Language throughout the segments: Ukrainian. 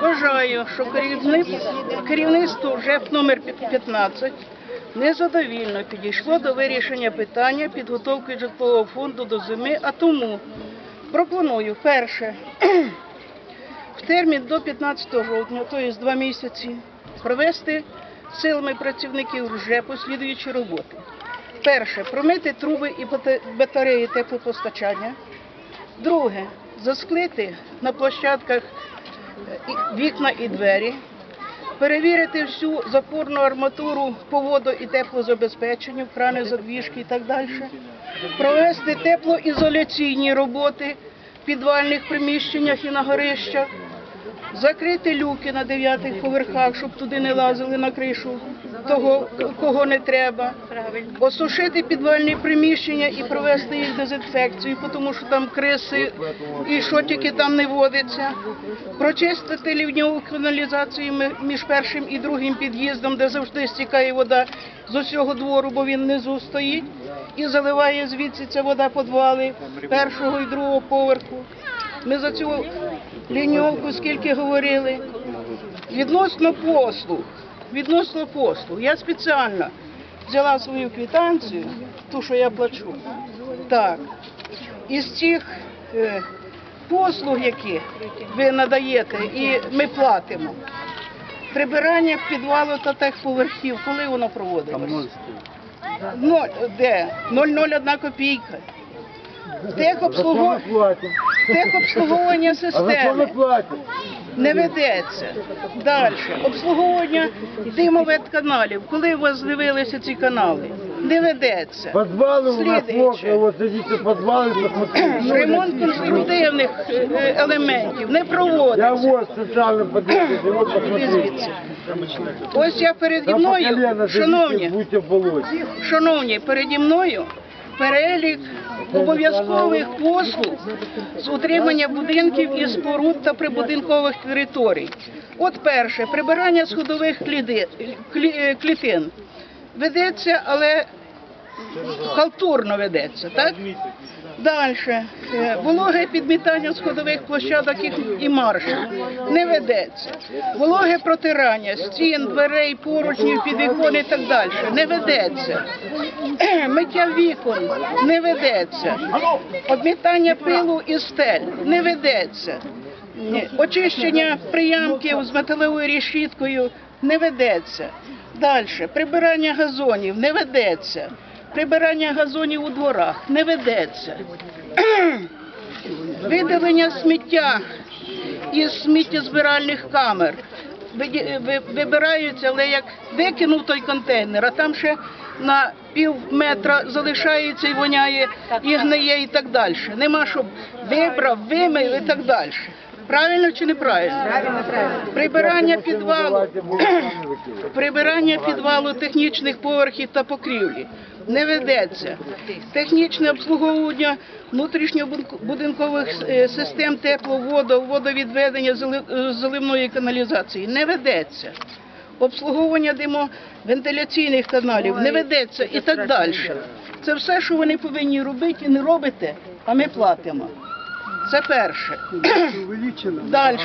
Вважаю, що керівництво ЖЕП номер 15 незадовільно підійшло до вирішення питання підготовки житлового фонду до зими, а тому пропоную перше в термін до 15 жовтня, тобто два місяці, провести силами працівників ЖЕПу слідуючі роботи. Перше промити труби і бата- батареї теплопостачання. Друге засклити на площадках вікна і двері, перевірити всю запорну арматуру по воду і теплозабезпеченню, крани, задвіжки і так далі, провести теплоізоляційні роботи в підвальних приміщеннях і на горищах, закрити люки на дев'ятих поверхах, щоб туди не лазили на кришу того, кого не треба, осушити підвальні приміщення і провести їх дезінфекцію, тому що там криси і що тільки там не водиться, прочистити лівньову каналізацію між першим і другим під'їздом, де завжди стікає вода з усього двору, бо він внизу стоїть, і заливає звідси ця вода підвали першого і другого поверху. Ми за цю ліньовку скільки говорили. Відносно послуг, відносно послуг, я спеціально взяла свою квитанцію, ту, що я плачу. Так, із цих е, послуг, які ви надаєте, і ми платимо. Прибирання підвалу та техповерхів, коли воно проводилось? Ну, де? 0,01 копійка. Техобслугу... Техобслуговування А за що ми системи платимо? не ведеться. Далі. Обслуговування димовет-каналів. Коли у вас з'явилися ці канали? Не ведеться. Подвалы у нас Слідуюче. мокрые, вот идите в подвалы, посмотрите. Ремонт конструктивних е, елементів не Я проводиться. вот в социальном подъезде, вот посмотрите. Звідси. Ось я переді Там по колено мною, живите, шановні, будьте в болоте. шановні, переді мною перелік обов'язкових послуг з утримання будинків і споруд та прибудинкових територій. От перше, прибирання сходових е, клітин. Ведеться, але халтурно ведеться, так? Далі. Вологе підмітання сходових площадок і- маршів не ведеться. Вологе протирання стін, дверей, поручнів, підвікон і так далі не ведеться. Миття вікон не ведеться. Обмітання пилу і стель не ведеться. Очищення приямків з металевою решіткою не ведеться. Далі. Прибирання газонів не ведеться. Прибирання газонів у дворах не ведеться. Видалення сміття із сміттєзбиральних камер. Вибираються, але як викинув той контейнер, а там ще на пів метра залишається і воняє, і гниє і так далі. Нема, щоб вибрав, вимив і так далі. Правильно чи неправильно? Прибирання підвалу. Прибирання підвалу технічних поверхів та покрівлі не ведеться. Технічне обслуговування внутрішньобудинкових е, систем тепловоду, водовідведення е, заливної каналізації не ведеться. Обслуговування димовентиляційних каналів не ведеться і так далі. Це все, що вони повинні робити і не робите, а ми платимо. Це перше. Далі.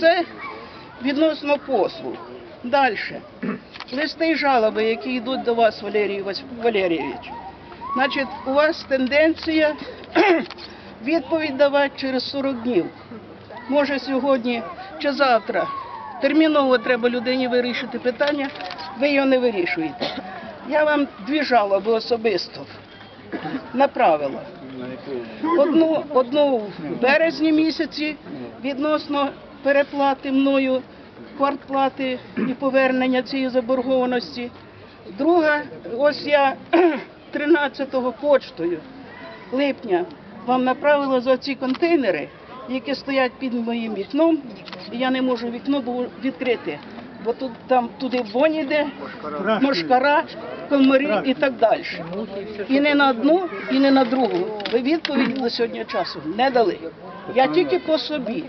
Це відносно послуг. Далі. Листи жалоби, які йдуть до вас, Валерій Валерійович. Значить, у вас тенденція відповідь давати через 40 днів. Може сьогодні чи завтра. Терміново треба людині вирішити питання, ви його не вирішуєте. Я вам дві жалоби особисто направила. Одну, одну в березні місяці відносно переплати мною квартплати і повернення цієї заборгованості. Друга, ось я 13-го почтою липня вам направила за ці контейнери, які стоять під моїм вікном. І я не можу вікно було відкрити, бо тут там туди вонь іде, мошкара, комарі і так далі. І не на одну, і не на другу. Ви відповідь на сьогодні часу не дали. Я тільки по собі.